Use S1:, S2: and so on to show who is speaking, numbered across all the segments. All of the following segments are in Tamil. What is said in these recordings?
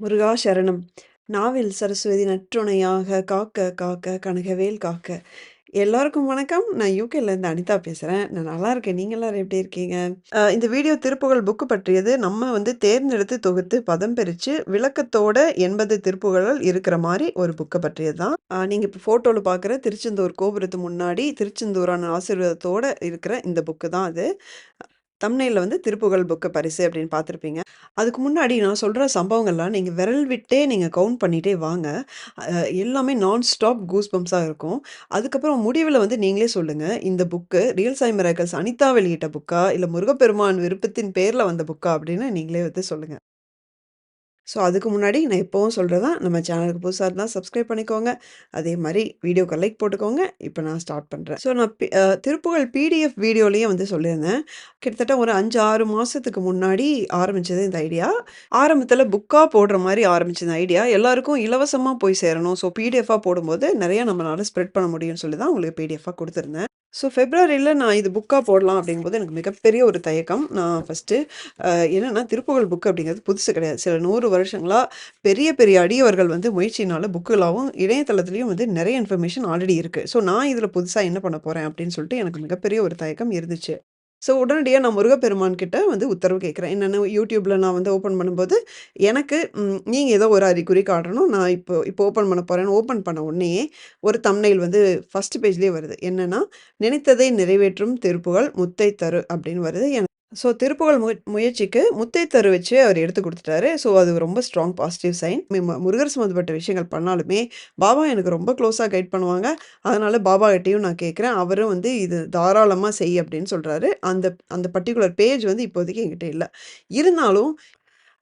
S1: முருகா சரணம்! நாவில் சரஸ்வதி நற்றுணையாக காக்க காக்க கனகவேல் காக்க. எல்லாருக்கும் வணக்கம். நான் யூகேலேருந்து அனிதா பேசுகிறேன் நான் நல்லா இருக்கேன். நீங்க எல்லாரும் எப்படி இருக்கீங்க? இந்த வீடியோ திருப்புகள் புக்கு பற்றியது. நம்ம வந்து தேர்ந்தெடுத்து தொகுத்து பதம் பிரித்து விளக்கத்தோட எண்பது திருப்புகள் இருக்கிற மாதிரி ஒரு புக்கை பற்றியது தான். நீங்கள் இப்போ ஃபோட்டோவில் பார்க்குற திருச்செந்தூர் கோபுரத்து முன்னாடி திருச்செந்தூரான ஆசீர்வாதத்தோட இருக்கிற இந்த புக்கு தான் அது. தம்னையில் வந்து திருப்புகழ் புக்கு பரிசு அப்படின்னு பார்த்துருப்பீங்க. அதுக்கு முன்னாடி நான் சொல்கிற சம்பவங்கள்லாம் நீங்கள் விரல் விட்டே நீங்கள் கவுண்ட் பண்ணிகிட்டே வாங்க. எல்லாமே நான் ஸ்டாப் கூஸ் பம்ப்ஸாக இருக்கும். அதுக்கப்புறம் முடிவில் வந்து நீங்களே சொல்லுங்கள் இந்த book real Sai miracles Anitha வெளியிட்ட புக்கா? இல்லை முருகப்பெருமான் விருப்பத்தின் பேரில் வந்த புக்கா? அப்படின்னு நீங்களே வந்து சொல்லுங்கள் ஸோ அதுக்கு முன்னாடி நான் எப்போவும் சொல்கிறதா நம்ம சேனலுக்கு புதுசாக இருந்தால் சப்ஸ்கிரைப் பண்ணிக்கோங்க. அதே மாதிரி வீடியோக்கு லைக் போட்டுக்கோங்க. இப்போ நான் ஸ்டார்ட் பண்ணுறேன் ஸோ நான் பி திருப்புகழ் பிடிஎஃப் வீடியோலயே வந்து சொல்லியிருந்தேன். கிட்டத்தட்ட ஒரு அஞ்சு ஆறு மாதத்துக்கு முன்னாடி ஆரம்பித்தது இந்த ஐடியா. ஆரம்பத்தில் புக்காக போடுற மாதிரி ஆரம்பிச்ச இந்த ஐடியா. எல்லாருக்கும் இலவசமாக போய் சேரணும். ஸோ பிடிஎஃபாக போடும்போது நிறையா நம்மளால் ஸ்ப்ரெட் பண்ண முடியும்னு சொல்லி தான் உங்களுக்கு பிடிஎஃபாக கொடுத்துருந்தேன் ஸோ ஃபெப்ரவரியில் நான் இது புக்காக போடலாம் அப்படிங்கும்போது எனக்கு மிகப்பெரிய ஒரு தயக்கம். நான் ஃபர்ஸ்ட்டு என்னென்னா திருப்புகழ் புக் அப்படிங்கிறது புதுசு கிடையாது. சில நூறு வருஷங்களாக பெரிய பெரிய அடியவர்கள் வந்து முயற்சியினால புக்குகளாகவும் இணையதளத்துலேயும் வந்து நிறைய இன்ஃபர்மேஷன் ஆல்ரெடி இருக்குது ஸோ நான் இதில் புதுசாக என்ன பண்ண போகிறேன் அப்படின்னு சொல்லிட்டு எனக்கு மிகப்பெரிய ஒரு தயக்கம் இருந்துச்சு. ஸோ உடனடியாக நான் முருகப்பெருமான் கிட்ட வந்து உத்தரவு கேட்குறேன் என்னென்ன யூடியூப்பில் நான் வந்து ஓப்பன் பண்ணும்போது, எனக்கு நீங்கள் ஏதோ ஒரு அறிகுறி காட்டணும். நான் இப்போ இப்போ ஓப்பன் பண்ண போகிறேன்னு ஓப்பன் பண்ண உடனேயே ஒரு தம்னையில் வந்து ஃபஸ்ட் பேஜ்லேயே வருது. என்னென்னா "நினைத்ததை நிறைவேற்றும் திருப்புகழ் முத்தை தரு" அப்படின்னு வருது. ஸோ திருப்புகழ் மு முயற்சிக்கு முத்தை தரு வச்சு அவர் எடுத்து கொடுத்துட்டாரு ஸோ அது ரொம்ப ஸ்ட்ராங் பாசிட்டிவ் சைன். முருகர் சம்மந்தப்பட்ட விஷயங்கள் பண்ணாலுமே, பாபா எனக்கு ரொம்ப க்ளோஸாக கைட் பண்ணுவாங்க. அதனால பாபா கிட்டேயும் நான் கேட்குறேன் அவரும் வந்து "இது தாராளமாக செய்" அப்படின்னு சொல்கிறாரு அந்த அந்த பர்டிகுலர் பேஜ் வந்து இப்போதைக்கு என்கிட்ட இல்லை இருந்தாலும்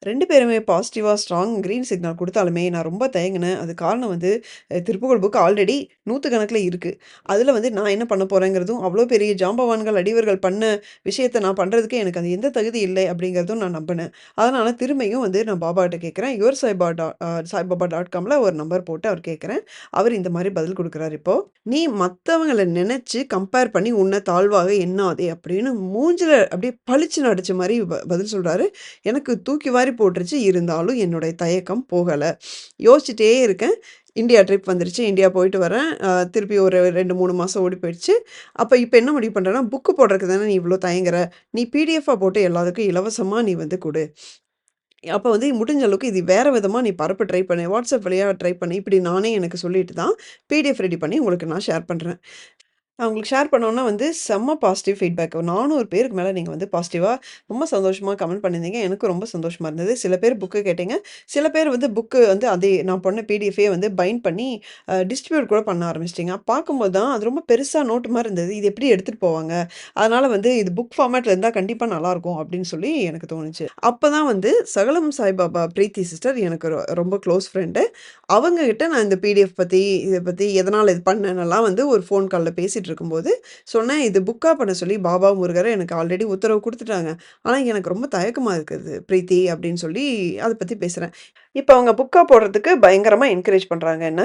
S1: ரெண்டு பேருமே பாசிட்டிவாக ஸ்ட்ராங் கிரீன் சிக்னல் கொடுத்தாலுமே நான் ரொம்ப தயங்கினேன். அது காரணம் வந்து அ திருப்புகழ் புக் ஆல்ரெடி நூற்றுக்கணக்கில் இருக்குது அதில் வந்து நான் என்ன பண்ண போகிறேங்கிறதும் அவ்வளோ பெரிய ஜாம்பவான்கள், அடிவர்கள் பண்ண விஷயத்த நான் பண்ணுறதுக்கு எனக்கு அது எந்த தகுதி இல்லை அப்படிங்கிறதும் நான் நம்பினேன். அதனால் திரும்பியும் வந்து நான் பாபா கேட்குறேன். யுவர் சாய்பா டா சாய்பாபா டாட் காமில் ஒரு நம்பர் போட்டு அவர் கேட்குறேன். அவர் இந்த மாதிரி பதில் கொடுக்குறாரு இப்போது "நீ மற்றவங்களை நினச்சி கம்பேர் பண்ணி உன்னை தாழ்வாக எண்ணாதே" அப்படின்னு மூஞ்சில் அப்படியே பளிச்சு நடிச்ச மாதிரி ப பதில் சொல்கிறாரு எனக்கு தூக்கி வாரி போட்டுருச்சு. இருந்தாலும் என்னுடைய தயக்கம் போகலை யோசிச்சுட்டே இருக்கேன். இந்தியா ட்ரிப் வந்துருச்சு. இந்தியா போயிட்டு வரேன். திருப்பி ஒரு ரெண்டு மூணு மாதம் ஓடி போயிடுச்சு. அப்போ இப்போ என்ன முடிவு பண்ணுறேன்னா புக்கு போடுறதுக்கு தானே நீ இவ்வளோ தயங்குற. நீ பிடிஎஃபாக போட்டு எல்லாத்துக்கும் இலவசமாக நீ வந்து கொடு அப்போ வந்து முடிஞ்ச அளவுக்கு இது வேற விதமாக நீ பரப்ப ட்ரை பண்ணு. வாட்ஸ்அப் வழியாக ட்ரை பண்ணு. இப்படி நானே எனக்கு சொல்லிட்டு தான் பிடிஎஃப் ரெடி பண்ணி உங்களுக்கு நான் ஷேர் பண்ணுறேன் நான் உங்களுக்கு ஷேர் பண்ணோன்னா வந்து செம்ம பாசிட்டிவ் ஃபீட்பேக். 400 பேருக்கு மேலே நீங்கள் வந்து பாசிட்டிவாக ரொம்ப சந்தோஷமாக கமெண்ட் பண்ணியிருந்தீங்க. எனக்கும் ரொம்ப சந்தோஷமாக இருந்தது. சில பேர் புக்கு கேட்டீங்க. சில பேர் வந்து புக்கு வந்து அதே நான் பண்ண பிடிஎஃப்பே வந்து பைண்ட் பண்ணி டிஸ்ட்ரிபியூட் கூட பண்ண ஆரம்பிச்சிட்டிங்க பார்க்கும்போது தான் அது ரொம்ப பெருசாக நோட்டு மாதிரி இருந்தது. இது எப்படி எடுத்துகிட்டு போவாங்க? அதனால் வந்து இது புக் ஃபார்மேட்டில் இருந்தால் கண்டிப்பாக நல்லாயிருக்கும் அப்படின்னு சொல்லி எனக்கு தோணுச்சு. அப்போ தான் வந்து சகலம் சாய்பாபா பிரீத்தி சிஸ்டர் எனக்கு ரொ ரொம்ப க்ளோஸ் ஃப்ரெண்டு. அவங்கக்கிட்ட நான் இந்த பிடிஎஃப் பற்றி இதை பற்றி எதனால் இது பண்ணேனெல்லாம் வந்து ஒரு ஃபோன் காலில் பேசி பேசிட்டு இருக்கும்போது சொன்னேன். இது புக்காக பண்ண சொல்லி பாபா, முருகரை எனக்கு ஆல்ரெடி உத்தரவு கொடுத்துட்டாங்க ஆனால் எனக்கு ரொம்ப தயக்கமாக இருக்குது பிரீத்தி அப்படின்னு சொல்லி அதை பற்றி பேசுகிறேன் இப்போ அவங்க புக்காக போடுறதுக்கு பயங்கரமாக என்கரேஜ் பண்ணுறாங்க என்ன.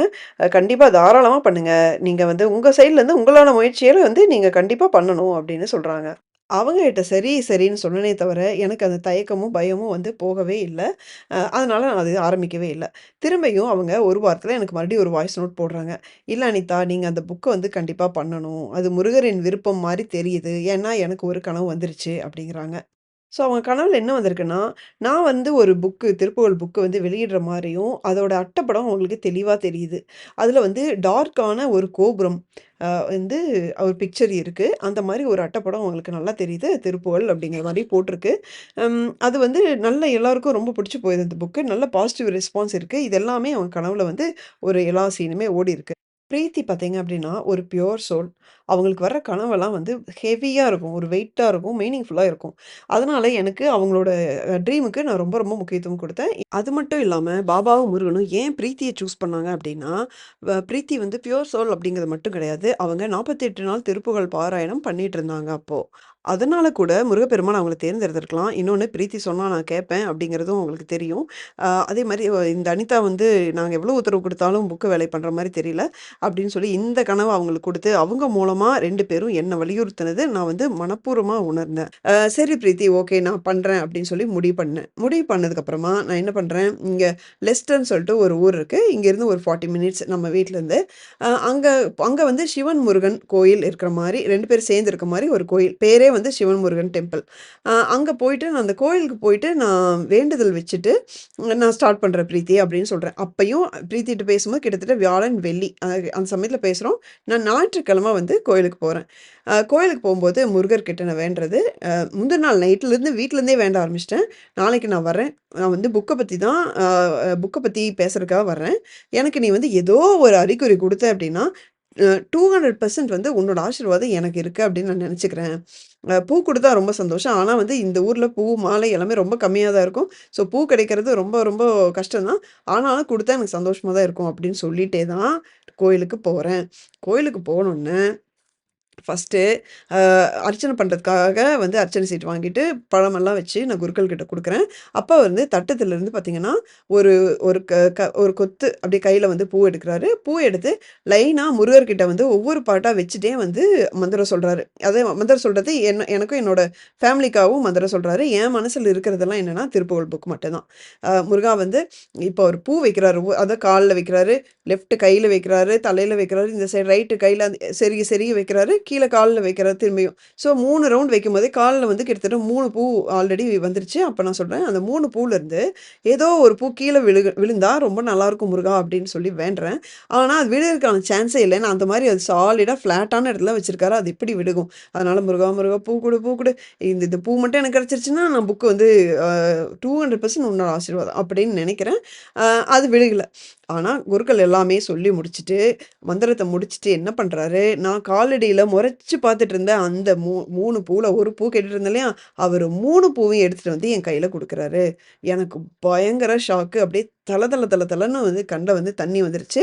S1: கண்டிப்பாக தாராளமாக பண்ணுங்கள் நீங்கள் வந்து உங்கள் சைட்லேருந்து உங்களான முயற்சியில் வந்து நீங்கள் கண்டிப்பாக பண்ணணும் அப்படின்னு சொல்கிறாங்க அவங்ககிட்ட சரி, சரின்னு சொன்னனே தவிர, எனக்கு அந்த தயக்கமும், பயமும் வந்து போகவே இல்லை அதனால் நான் அது ஆரம்பிக்கவே இல்லை திரும்பியும் அவங்க ஒரு வாரத்தில் எனக்கு மறுபடியும் ஒரு வாய்ஸ் நோட் போடுறாங்க. இல்லை அனிதா, நீங்கள் அந்த புக்கை வந்து கண்டிப்பாக பண்ணணும். அது முருகரின் விருப்பம் மாதிரி தெரியுது. ஏன்னா எனக்கு ஒரு கனவு வந்துருச்சு" அப்படிங்கிறாங்க. ஸோ அவங்க கனவுல என்ன வந்திருக்குன்னா, நான் வந்து ஒரு புக்கு திருப்புகழ் புக்கு வந்து வெளியிடுற மாரியும், அதோட அட்டப்படம் அவங்களுக்கு தெளிவா தெரியுது. அதில் வந்து டார்க்கான ஒரு கோபுரம் அ வந்து ஒரு பிக்சர் இருக்கு. அந்த மாரி ஒரு அட்டப்படம் அவங்களுக்கு நல்லா தெரியுது. திருப்புகழ் அப்படிங்கிற மாரி போட்டிருக்கு. அது வந்து நல்ல எல்லாருக்கும் ரொம்ப பிடிச்சு போயிருது அந்த புக்கு. நல்ல பாசிட்டிவ் ரெஸ்பான்ஸ் இருக்கு. இது எல்லாமே அவங்க கனவுல வந்து ஒரு எல்லா சீனுமே ஓடியிருக்கு. பிரீத்தி பார்த்தீங்க அப்படின்னா, ஒரு பியூர் சோல். அவங்களுக்கு வர கனவெல்லாம் வந்து ஹெவியா இருக்கும். ஒரு வெயிட்டா இருக்கும். மீனிங்ஃபுல்லா இருக்கும். அதனால எனக்கு அவங்களோட அ ட்ரீமுக்கு நான் ரொம்ப ரொம்ப முக்கியத்துவம் குடுத்தேன். அது மட்டும் இல்லாம பாபாவும், முருகனும் ஏன் பிரீத்திய சூஸ் பண்ணாங்க அப்படின்னா, வ பிரீத்தி வந்து பியூர் சோல் அப்படிங்கிறது மட்டும் கிடையாது. அவங்க 48 நாள் திருப்புகழ் பாராயணம் பண்ணிட்டு இருந்தாங்க அப்போ. அதனால கூட முருகப்பெருமான் அவங்களை தேர்ந்தெடுத்திருக்கலாம். இன்னொன்று பிரீத்தி சொன்னால் நான் கேட்பேன் அப்படிங்கிறதும் அவங்களுக்கு தெரியும். அதே மாதிரி இந்த அனிதா வந்து நாங்கள் எவ்வளோ உத்தரவு கொடுத்தாலும் புக்கு வேலை பண்ணுற மாதிரி தெரியல. அப்படின்னு சொல்லி இந்த கனவை அவங்களுக்கு கொடுத்து அவங்க மூலமாக ரெண்டு பேரும் என்னை வலியுறுத்தினது நான் வந்து மனப்பூர்வமாக உணர்ந்தேன். சரி பிரீத்தி ஓகே நான் பண்ணுறேன் அப்படின்னு சொல்லி முடிவு பண்ணேன். முடிவு பண்ணதுக்கப்புறமா நான் என்ன பண்ணுறேன் இங்கே லெஸ்டர்ன்னு சொல்லிட்டு ஒரு ஊர் இருக்குது இங்கேருந்து ஒரு 40 மினிட்ஸ் நம்ம வீட்டிலேருந்து அங்கே அங்கே வந்து சிவன், முருகன் கோயில் இருக்கிற மாதிரி ரெண்டு பேரும் சேர்ந்து இருக்க மாதிரி ஒரு கோயில். பேரே வந்து சிவன் முருகன் டெம்பிள். அங்கே போயிட்டு நான் அந்த கோயிலுக்கு போயிட்டு நான் வேண்டுதல் வச்சுட்டு, நான் ஸ்டார்ட் பண்ணுறேன் பிரீத்தி அப்படின்னு சொல்கிறேன் அப்பையும் பிரீத்திட்டு பேசும்போது கிட்டத்தட்ட வியாழன், வெள்ளி அந்த சமயத்தில் பேசுகிறோம் நான் ஞாயிற்றுக்கிழமை வந்து கோயிலுக்கு போகிறேன் கோயிலுக்கு போகும்போது முருகர் கிட்ட நான் வேண்டுறது, முந்தின நாள் நைட்லேருந்து வீட்டிலேருந்தே வேண்ட ஆரம்பிச்சிட்டேன். நாளைக்கு நான் வரேன் நான் வந்து புக்கை பற்றி தான் புக்கை பற்றி பேசுகிறதுக்காக வரேன் வர்றேன். எனக்கு நீ வந்து ஏதோ ஒரு அறிகுறி கொடுத்த அப்படின்னா, டூ ஹண்ட்ரட் பர்சன்ட் வந்து உன்னோட ஆசீர்வாதம் எனக்கு இருக்குது அப்படின்னு நான் நினச்சிக்கிறேன் பூ கொடுத்தா ரொம்ப சந்தோஷம். ஆனால் வந்து இந்த ஊரில் பூ, மாலை எல்லாமே ரொம்ப கம்மியாக தான் இருக்கும். ஸோ பூ கிடைக்கிறது ரொம்ப ரொம்ப கஷ்டம் தான். ஆனாலும் கொடுத்தா எனக்கு சந்தோஷமாக தான் இருக்கும் அப்படின்னு சொல்லிட்டே தான் கோயிலுக்கு போகிறேன் கோயிலுக்கு போகணுன்னு ஃபஸ்ட்டு அர்ச்சனை பண்ணுறதுக்காக வந்து அர்ச்சனை சீட்டு வாங்கிட்டு, பழமெல்லாம் வச்சு நான் குருக்கள் கிட்ட அப்போ அப்ப வந்து தட்டத்துலேருந்து பார்த்தீங்கன்னா, ஒரு ஒரு க க ஒரு கொத்து அப்படியே கையில் வந்து பூ எடுக்கிறாரு. பூ எடுத்து லைனாக முருகர்கிட்ட வந்து ஒவ்வொரு பாட்டாக வச்சுட்டே வந்து மந்திரம் சொல்கிறாரு அதே மந்திரம் சொல்கிறது என்ன எனக்கும் என்னோட ஃபேமிலிக்காகவும் மந்திரம் சொல்கிறாரு என் மனசில் இருக்கிறதெல்லாம் என்னென்னா திருப்புகழ் புக் மட்டும்தான். முருகா வந்து இப்போ ஒரு பூ வைக்கிறாரு. அதை காலில் வைக்கிறாரு, லெஃப்ட் கையில் வைக்கிறாரு, தலையில் வைக்கிறாரு, இந்த சைடு ரைட்டு கையில் செருகி செருகி வைக்கிறாரு. கீழே காலில் வைக்கிறது திரும்பியும். ஸோ மூணு ரவுண்ட் வைக்கும்போதே காலில் வந்து கிட்டத்தட்ட மூணு பூ ஆல்ரெடி வந்துருச்சு. அப்போ நான் சொல்கிறேன் அந்த மூணு பூலேருந்து ஏதோ ஒரு பூ கீழே விழுகு விழுந்தா ரொம்ப நல்லாயிருக்கும் முருகா அப்படின்னு சொல்லி வேண்டுறேன். ஆனால் அது விழுறதுக்கான சான்ஸே இல்லை நான் அந்த மாதிரி அது சாலிடாக ஃப்ளாட்டான இடத்துல வச்சுருக்காரு அது எப்படி விழுகும்? அதனால் முருகா முருகா பூ கொடு பூ கொடு இந்த இந்த பூ மட்டும் எனக்கு கிடச்சிருச்சுன்னா நான் புக்கு வந்து டூ ஹண்ட்ரட் பர்சன்ட் உன்னோட ஆசீர்வாதம் அப்படின்னு நினைக்கிறேன் அது விழுகலை ஆனால் குருக்கள் எல்லாமே சொல்லி முடிச்சுட்டு, மந்திரத்தை முடிச்சுட்டு என்ன பண்ணுறாரு நான் காலடியில் முறைச்சி பார்த்துட்டு இருந்த அந்த மூ மூணு பூவில் ஒரு பூ கேட்டுட்டு இருந்தேன் இல்லையா? அவர் மூணு பூவையும் எடுத்துகிட்டு வந்து என் கையில் கொடுக்குறாரு எனக்கு பயங்கர ஷாக்கு. அப்படியே தலை தலை தலை தலைன்னு வந்து கண்ல வந்து தண்ணி வந்துருச்சு.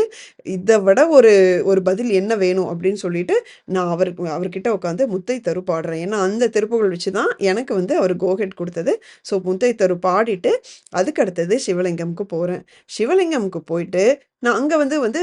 S1: இதை விட ஒரு ஒரு பதில் என்ன வேணும் அப்படின்னு சொல்லிட்டு, நான் அவருக்கு அவர்கிட்ட உட்காந்து முத்தை தரு பாடுறேன். ஏன்னா அந்த திருப்புகழ் வச்சு தான் எனக்கு வந்து அவர் கோஹெட் கொடுத்தது ஸோ முத்தை தரு பாடிட்டு, அதுக்கு அடுத்தது சிவலிங்கம்க்கு போகிறேன் சிவலிங்கம்க்கு போயிட்டு, நான் அங்கே வந்து வந்து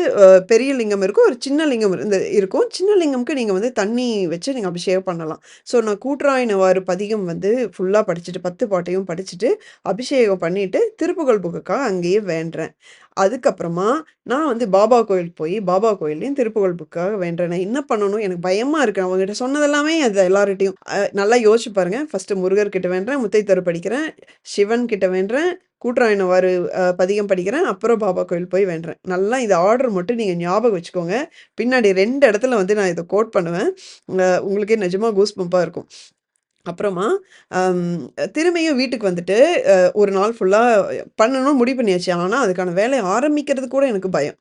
S1: பெரிய லிங்கம் இருக்கும். ஒரு சின்ன லிங்கம் இந்த இருக்கும். சின்ன லிங்கம்க்கு நீங்கள் வந்து தண்ணி வச்சு நீங்கள் அபிஷேகம் பண்ணலாம். ஸோ நான் கூட்டுறாயினவாறு பதிகம் வந்து ஃபுல்லாக படிச்சுட்டு 10 பாட்டையும் படிச்சுட்டு, அபிஷேகம் பண்ணிவிட்டு திருப்புகழ் புக்குக்காக அங்கேயே வேண்டுறேன். அதுக்கப்புறமா நான் வந்து பாபா கோயில் போய், பாபா கோயிலையும் திருப்புகழ் புக்காக வேண்டேன் நான் என்ன பண்ணணும்? எனக்கு பயமாக இருக்கு. அவங்ககிட்ட சொன்னதெல்லாமே அது எல்லார்கிட்டையும் நல்லா யோசிச்சு பாருங்கள் ஃபர்ஸ்ட்டு முருகர்கிட்ட வேண்டேன் முத்தை தரு படிக்கிறேன், சிவன் கிட்ட வேண்டுறேன், கூட்டுறாயினவாறு அ பதிகம் படிக்கிறேன். அப்புறம் பாபா கோயில் போய் வேண்டுறேன். நல்லா இந்த ஆர்டர் மட்டும் நீங்கள் ஞாபகம் வச்சுக்கோங்க. பின்னாடி ரெண்டு இடத்துல வந்து நான் இதை கோட் பண்ணுவேன். உங்களுக்கே நிஜமாக கூஸ் பம்பாக இருக்கும். அப்புறமா திரும்பியும் வீட்டுக்கு வந்துட்டு, ஒரு நாள் ஃபுல்லாக பண்ணணும்னு முடிவு பண்ணியாச்சு. ஆனால் அதுக்கான வேலையை ஆரம்பிக்கிறது கூட எனக்கு பயம்.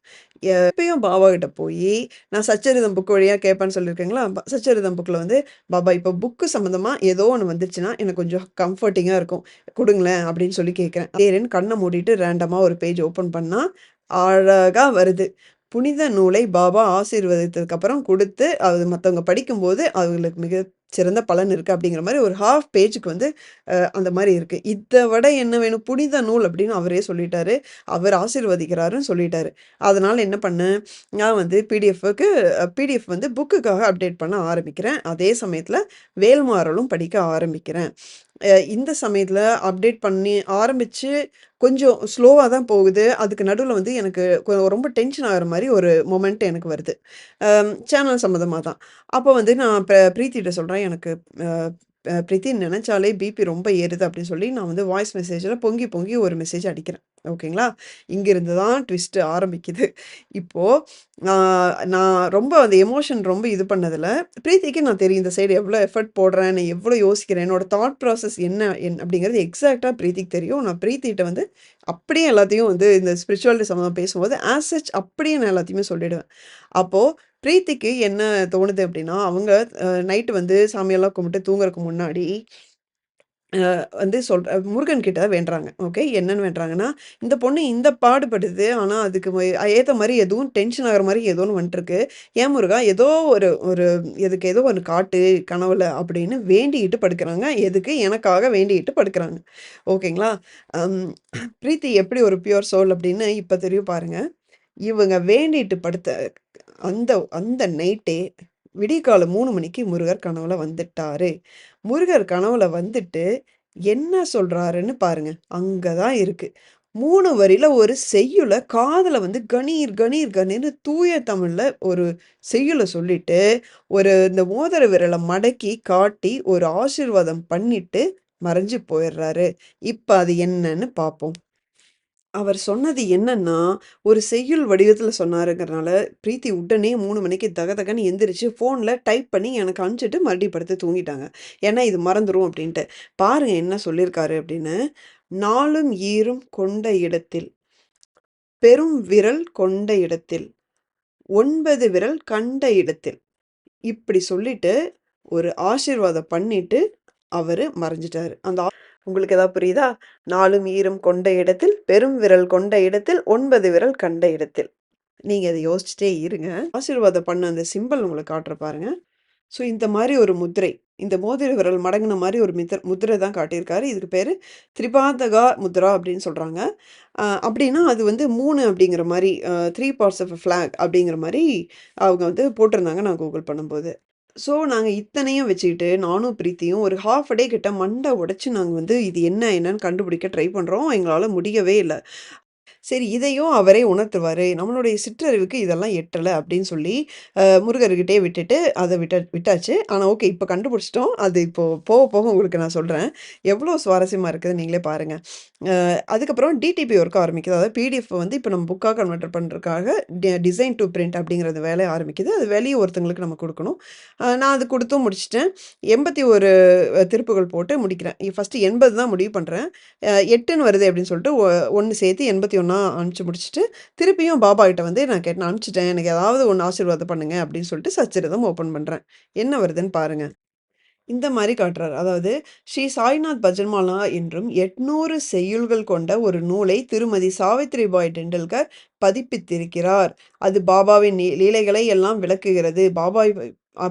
S1: எப்பயும் பாபா கிட்ட போய் நான் சச்சரிதம் புக் வழியாக கேட்பேன்னு சொல்லியிருக்கேங்களா? சச்சரிதம் புக்கில் வந்து, "பாபா இப்போ புக்கு சம்மந்தமாக ஏதோ ஒன்று வந்துச்சுன்னா, எனக்கு கொஞ்சம் கம்ஃபர்ட்டிங்காக இருக்கும். கொடுங்களேன் அப்படின்னு சொல்லி கேட்குறேன் சரின்னு கண்ணை மூடிட்டு ரேண்டமாக ஒரு பேஜ் ஓப்பன் பண்ணால் அழகாக வருது. புனித நூலை பாபா ஆசீர்வதித்ததுக்கு அப்புறம் கொடுத்து அது மற்றவங்க படிக்கும்போது அவங்களுக்கு மிக சிறந்த பலன் இருக்குது அப்படிங்கிற மாதிரி ஒரு ஹாஃப் பேஜுக்கு வந்து அந்த மாதிரி இருக்குது இதை விட என்ன வேணும்? புனித நூல் அப்படின்னு அவரே சொல்லிட்டாரு. அவர் ஆசீர்வதிக்கிறாருன்னு சொல்லிட்டாரு. அதனால் என்ன பண்ணேன், நான் வந்து பிடிஎஃப்க்கு பிடிஎஃப் வந்து புக்குக்காக அப்டேட் பண்ண ஆரம்பிக்கிறேன். அதே சமயத்தில் வேல்மாறலும் படிக்க ஆரம்பிக்கிறேன். இந்த சமயத்தில் அப்டேட் பண்ணி ஆரம்பித்து கொஞ்சம் ஸ்லோவாக தான் போகுது. அதுக்கு நடுவில் வந்து எனக்கு கொ ரொம்ப டென்ஷன் ஆகிற மாதிரி ஒரு மொமெண்ட் எனக்கு வருது. சேனல் சம்மந்தமாக தான். அப்போ வந்து நான் ப சொல்கிறேன் எனக்கு பிரீத்தி நினச்சாலே பிபி ரொம்ப ஏறுது அப்படின்னு சொல்லி, நான் வந்து வாய்ஸ் மெசேஜில் பொங்கி பொங்கி ஒரு மெசேஜ் அடிக்கிறேன். ஓகேங்களா? இங்கேருந்து தான் ட்விஸ்ட்டு ஆரம்பிக்குது. இப்போது நான் ரொம்ப அந்த எமோஷன் ரொம்ப இது பண்ணதில் பிரீத்திக்கு நான் தெரியும் இந்த சைடு எவ்வளோ எஃபர்ட் போடுறேன், நான் எவ்வளோ யோசிக்கிறேன், என்னோட தாட் ப்ராசஸ் என்ன என் அப்படிங்கிறது எக்ஸாக்டாக பிரீத்திக்கு தெரியும். நான் பிரீத்திகிட்ட வந்து அப்படியே எல்லாத்தையும் வந்து இந்த ஸ்பிரிச்சுவாலிட்டி சம்மந்தம் பேசும்போது, ஆஸ் சச் அப்படியே நான் எல்லாத்தையுமே சொல்லிடுவேன். அப்போது பிரீத்திக்கு என்ன தோணுது அப்படின்னா, அவங்க நைட்டு வந்து சாமியெல்லாம் கும்பிட்டு தூங்குறதுக்கு முன்னாடி வந்து சொல்ற முருகன் கிட்ட வேண்டுறாங்க. ஓகே. என்னன்னு வேண்டுறாங்கன்னா, இந்த பொண்ணு இந்த பாடுபடுது. ஆனால் அதுக்கு ஏற்ற மாதிரி எதுவும் டென்ஷன் ஆகிற மாதிரி ஏதோ ஒன்று வந்துட்டுருக்கு. ஏன் முருகா ஏதோ ஒரு ஒரு எதுக்கு ஏதோ ஒரு காட்டு கனவுல அப்படின்னு வேண்டிக்கிட்டு படுக்கிறாங்க எதுக்கு? எனக்காக வேண்டிக்கிட்டு படுக்கிறாங்க ஓகேங்களா? பிரீத்தி எப்படி ஒரு பியூர் சோல் அப்படின்னு இப்போ தெரியும் பாருங்க. இவங்க வேண்டிட்டு படுத்த அந்த அந்த நைட்டே விடியற்காலை 3 மணிக்கு முருகர் கனவுல வந்துட்டாரு. முருகர் கனவுல வந்துட்டு என்ன சொல்றாருன்னு பாருங்க. அங்கதான் இருக்கு. மூணு வரியில ஒரு செய்யுல காதல வந்து கணீர், கணீர், கணீர்னு தூய தமிழ்ல ஒரு செய்யுல சொல்லிட்டு, ஒரு இந்த மோதிர விரலை மடக்கி காட்டி ஒரு ஆசீர்வாதம் பண்ணிட்டு மறைஞ்சு போயிடுறாரு. இப்ப அது என்னன்னு பார்ப்போம். அவர் சொன்னது என்னன்னா, ஒரு செய்யுள் வடிவத்தில் சொன்னாருங்கிறனால, பிரீத்தி உடனே 3 மணிக்கு தகதகன்னு எந்திரிச்சு ஃபோன்ல டைப் பண்ணி எனக்கு அனுப்பிச்சுட்டு மறுபடியும் படுத்து தூங்கிட்டாங்க. ஏன்னா இது மறந்துரும் அப்படின்ட்டு பாருங்க என்ன சொல்லியிருக்காரு அப்படின்னு "நாலும் ஈரும் கொண்ட இடத்தில், பெரும் விரல் கொண்ட இடத்தில், ஒன்பது விரல் கண்ட இடத்தில்" இப்படி சொல்லிட்டு, ஒரு ஆசீர்வாதம் பண்ணிட்டு, அவரு மறைஞ்சுட்டாரு. அந்த ஆ உங்களுக்கு ஏதாவது புரியுதா? "நாலும் ஈரும் கொண்ட இடத்தில், பெரும் விரல் கொண்ட இடத்தில், ஒன்பது விரல் கண்ட இடத்தில்." நீங்கள் அதை யோசிச்சுட்டே இருங்க. ஆசீர்வாதம் பண்ண அந்த சிம்பல் உங்களுக்கு காட்டுற பாருங்க. ஸோ இந்த மாதிரி ஒரு முத்திரை. இந்த மோதிர விரல் மடங்குன மாதிரி ஒரு மித்ர முத்திரை தான் காட்டியிருக்காரு. இதுக்கு பேர் திரிபாதகா முத்ரா அப்படின்னு சொல்கிறாங்க அப்படின்னா அது வந்து மூணு அப்படிங்கிற மாதிரி த்ரீ பார்ட்ஸ் ஆஃப் அ அப்படிங்கிற மாதிரி அவங்க வந்து போட்டிருந்தாங்க நான் கூகுள் பண்ணும்போது. ஸோ நாங்கள் இத்தனையும் வச்சுக்கிட்டு, நானும் பிரீத்தியும் ஒரு ஹாஃப் டே கிட்ட மண்டை உடச்சி நாங்கள் வந்து இது என்ன என்னன்னு கண்டுபிடிக்க ட்ரை பண்ணுறோம் எங்களால் முடியவே இல்லை. சரி இதையும் அவரே உணர்த்துவார் நம்மளுடைய சிற்றறிவுக்கு இதெல்லாம் எட்டலை அப்படின்னு சொல்லி, முருகர்கிட்டே முருகர்கிட்டயே விட்டுட்டு அதை விட்ட விட்டாச்சு. ஆனால் ஓகே இப்போ கண்டுபிடிச்சிட்டோம் அது இப்போது போக போக உங்களுக்கு நான் சொல்கிறேன் எவ்வளோ சுவாரஸ்யமாக இருக்குதுன்னு நீங்களே பாருங்கள் அதுக்கப்புறம் டிடிபி ஒர்க் ஆரம்பிக்குது. அதாவது பிடிஎஃப் வந்து இப்போ நம்ம புக்காக கன்வெர்ட் பண்ணுறதுக்காக டிசைன் டூ பிரிண்ட் அப்படிங்கிறது வேலை ஆரம்பிக்குது. அது வெளியே ஒருத்தவங்களுக்கு நம்ம கொடுக்கணும் நான் அது குடுத்தும் முடிச்சுட்டேன். 81 திருப்புகள் போட்டு முடிக்கிறேன். ஃபஸ்ட்டு எண்பது தான் முடிவு பண்றேன். அ 8ன்னு வருதே அப்டின்னு சொல்லிட்டு ஒ 1 சேர்த்து 81ஆ அனுப்பிச்சு முடிச்சுட்டு, திருப்பியும் பாபா கிட்ட வந்து நான் கேட்டேன் அனுப்பிச்சிட்டேன் எனக்கு ஏதாவது ஒன்று ஆசீர்வாதம் பண்ணுங்க அப்படின்னு சொல்லிட்டு சச்சரிதம் ஓப்பன் பண்ணுறேன் என்ன வருதுன்னு பாருங்க. இந்த மாதிரி காட்டுறார் அதாவது ஸ்ரீ சாய்நாத் பஜன்மாலா என்றும் 800 செய்யுள்கள் கொண்ட ஒரு நூலை திருமதி சாவித்ரிபாய் டெண்டுல்கர் பதிப்பித்திருக்கிறார். அது பாபாவின் லீலைகளை எல்லாம் விளக்குகிறது. பாபாவை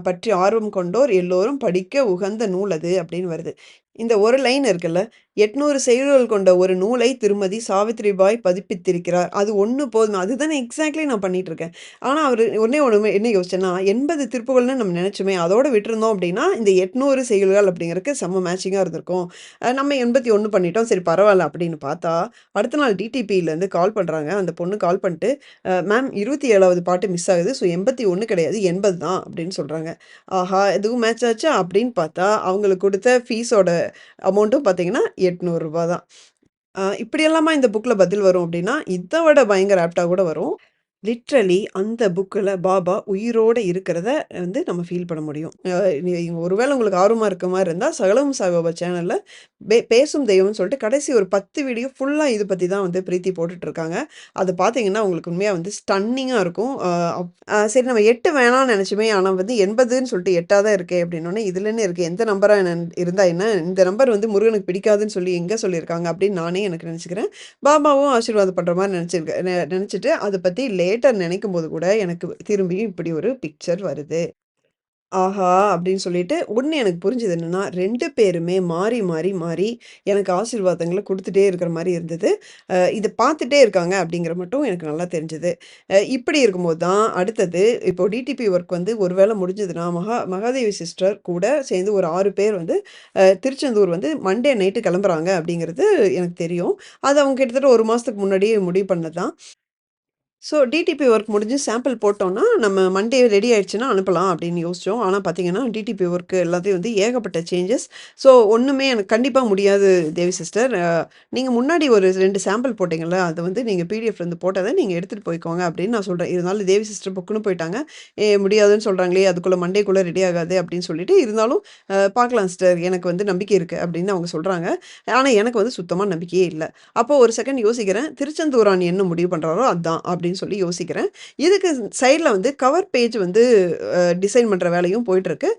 S1: பற்றி ஆர்வம் கொண்டோர் எல்லோரும் படிக்க உகந்த நூல் அது அப்படின்னு வருது. இந்த ஒரு லைன் இருக்குல்ல, எட்நூறு செயல்கள் கொண்ட ஒரு நூலை திருமதி சாவித்ரிபாய் பதிப்பித்திருக்கிறார். அது ஒன்று போதும். அதுதானே எக்ஸாக்ட்லி நான் பண்ணிகிட்டு இருக்கேன். ஆனால் அவர் ஒன்றே ஒன்று என்ன யோசிச்சேன்னா, 80 திருப்புகள்னு நம்ம நினச்சோமே அதோட விட்டுருந்தோம் அப்படின்னா இந்த 800 செய்யுள்கள் அப்படிங்கிறதுக்கு செம்ம மேட்சிங்காக இருந்திருக்கும். நம்ம எண்பத்தி ஒன்று பண்ணிட்டோம். சரி பரவாயில்ல அப்படின்னு பார்த்தா, அடுத்த நாள் டிடிபியிலேருந்து கால் பண்ணுறாங்க அந்த பொண்ணு கால் பண்ணிட்டு, மேம் இருபத்தி ஏழாவது பாட்டு மிஸ் ஆகுது. ஸோ 81 கிடையாது 80 தான் அப்படின்னு சொல்கிறாங்க ஆஹா! எதுவும் மேட்ச் ஆச்சா அப்படின்னு பார்த்தா, அவங்களுக்கு கொடுத்த ஃபீஸோட அமௌண்ட்டும் பார்த்தீங்கன்னா, எட்நூறுரூபா தான். இப்படியெல்லாமா இந்த புக்ல பதில் வரும் அப்படின்னா இதை விட பயங்கர ஆப்டாக கூட வரும். லிட்ரலி அந்த புக்கில் பாபா உயிரோட இருக்கிறத வந்து நம்ம ஃபீல் பண்ண முடியும். ஒருவேளை உங்களுக்கு ஆர்வமாக இருக்க மாதிரி இருந்தால் சகலம் சாய்பாபா சேனலில் பே பேசும் தெய்வம்னு சொல்லிட்டு கடைசி ஒரு 10 வீடியோ ஃபுல்லாக இது பற்றி தான் வந்து பிரீத்தி போட்டுட்ருக்காங்க. அதை பார்த்தீங்கன்னா, உங்களுக்கு உண்மையாக வந்து ஸ்டன்னிங்காக இருக்கும். அப் சரி நம்ம எட்டு வேணாம்னு நினச்சுமே ஆனால் வந்து 80ன்னு சொல்லிட்டு எட்டாக தான் இருக்கே அப்டின்னோனே, இதுலன்னு இருக்குது எந்த நம்பராக என்ன இருந்தால் என்ன? இந்த நம்பர் வந்து முருகனுக்கு பிடிக்காதுன்னு சொல்லி எங்கே சொல்லியிருக்காங்க? அப்படின்னு நானே எனக்கு நினச்சிக்கிறேன் பாபாவும் ஆசீர்வாதம் பண்ணுற மாதிரி நினச்சிருக்கேன் நினச்சிட்டு அதை பற்றி பத்தி லேட்டர் நெனைக்கும்போது கூட எனக்கு திரும்பியும் இப்படி ஒரு பிக்சர் வருது. ஆஹா! அப்படின்னு சொல்லிட்டு ஒன்று எனக்கு புரிஞ்சது என்னென்னா ரெண்டு பேருமே மாறி, மாறி, மாறி எனக்கு ஆசீர்வாதங்களை கொடுத்துட்டே இருக்கிற மாதிரி இருந்தது. இதை பார்த்துட்டே இருக்காங்க அப்படிங்கிற மட்டும் எனக்கு நல்லா தெரிஞ்சது. இப்படி இருக்கும்போது தான் அடுத்தது இப்போ டிடிபி ஒர்க் வந்து ஒரு வேளை முடிஞ்சதுன்னா, மகா மகாதேவி சிஸ்டர் கூட சேர்ந்து ஒரு ஆறு பேர் வந்து திருச்செந்தூர் வந்து மண்டே நைட்டு கிளம்புறாங்க அப்படிங்கிறது எனக்கு தெரியும். அது அவங்க கிட்டத்தட்ட ஒரு மாதத்துக்கு முன்னாடியே முடிவு பண்ணது தான். ஸோ டிடிபி ஒர்க் முடிஞ்சு சாம்பிள் போட்டோன்னா நம்ம மண்டே ரெடி ஆயிடுச்சுன்னா அனுப்பலாம் அப்படின்னு யோசிச்சோம். ஆனால் பார்த்தீங்கன்னா, டிடிபி ஒர்க்கு எல்லாத்தையும் வந்து ஏகப்பட்ட சேஞ்சஸ். ஸோ ஒன்றுமே எனக்கு கண்டிப்பாக முடியாது தேவி சிஸ்டர். நீங்கள் முன்னாடி ஒரு ரெண்டு சாம்பிள் போட்டிங்கள அதை வந்து நீங்கள் பிடிஎஃப்லேருந்து போட்டதை நீங்கள் எடுத்துகிட்டு போய்க்கோங்க அப்படின்னு நான் சொல்கிறேன் இருந்தாலும் தேவி சிஸ்டர் புக்குன்னு போயிட்டாங்க. ஏ முடியாதுன்னு சொல்கிறாங்களே அதுக்குள்ளே மண்டேக்குள்ளே ரெடி ஆகாது அப்படின்னு சொல்லிட்டு, இருந்தாலும் பார்க்கலாம் சிஸ்டர் எனக்கு வந்து நம்பிக்கை இருக்குது அப்படின்னு அவங்க சொல்கிறாங்க ஆனால் எனக்கு வந்து சுத்தமாக நம்பிக்கையே இல்லை அப்போது ஒரு செகண்ட் யோசிக்கிறேன். திருச்செந்தூரான் என்ன முடிவு பண்ணுறாரோ அதுதான் அப்படின்னு அப்படின்னு சொல்லி யோசிக்கிறேன். இதுக்கு சைடில் வந்து கவர் பேஜ் வந்து டிசைன் பண்ணுற வேலையும் போயிட்டுருக்கு.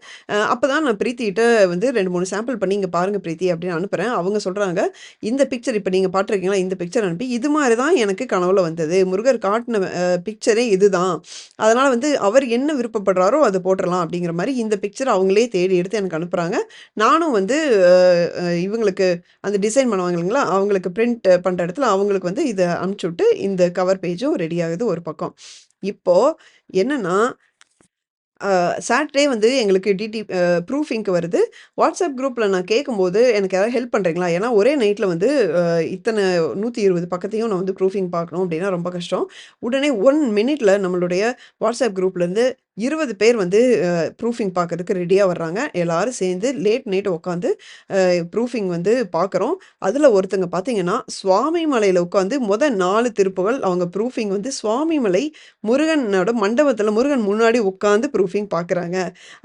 S1: அப்போ தான் நான் பிரீத்திகிட்ட வந்து 2, 3 சாம்பிள் பண்ணி, இங்கே பாருங்கள் பிரீத்தி" அப்படின்னு அனுப்புகிறேன் அவங்க சொல்கிறாங்க "இந்த பிக்சர் இப்போ நீங்கள் பார்த்துருக்கீங்களா? இந்த பிக்சர் அனுப்பி, இது மாதிரி தான் எனக்கு கனவுல வந்தது. முருகர் காட்டின பிக்சரே இதுதான். அதனால் வந்து அவர் என்ன விருப்பப்படுறாரோ அதை போட்டுடலாம் அப்படிங்கிற மாதிரி இந்த பிக்சர் அவங்களே தேடி எடுத்து எனக்கு அனுப்புகிறாங்க நானும் வந்து இவங்களுக்கு அந்த டிசைன் பண்ணுவாங்க இல்லைங்களா? அவங்களுக்கு பிரிண்ட் பண்ணுற இடத்துல அவங்களுக்கு வந்து இதை அனுப்பிச்சுட்டு, இந்த கவர் பேஜும் ரெடி ஆகுது ஒரு பக்கம். இப்போ என்னன்னா சாட்டர்டே வந்து எங்களுக்கு டிடி ப்ரூஃபிங்க்கு வருது. வாட்ஸ்அப் குரூப்பில் நான் கேட்கும்போது, "எனக்கு யாராவது ஹெல்ப் பண்ணுறீங்களா ஏன்னா ஒரே நைட்டில் வந்து இத்தனை நூற்றி இருபது பக்கத்தையும் நான் வந்து ப்ரூஃபிங் பார்க்கணும் அப்படின்னா ரொம்ப கஷ்டம். உடனே ஒன் மினிட்ல நம்மளுடைய வாட்ஸ்அப் குரூப்லேருந்து 20 பேர் வந்து ப்ரூஃபிங் பார்க்கறதுக்கு ரெடியாக வர்றாங்க. எல்லாரும் சேர்ந்து லேட் நைட் உட்காந்து ப்ரூஃபிங் வந்து பார்க்குறோம். அதில் ஒருத்தங்க பார்த்தீங்கன்னா, சுவாமி மலையில் உட்காந்து மொத 4 திருப்புகள் அவங்க ப்ரூஃபிங் வந்து சுவாமி மலை முருகனோட மண்டபத்தில் முருகன் முன்னாடி உட்காந்து ப்ரூஃபிங் பார்க்குறாங்க.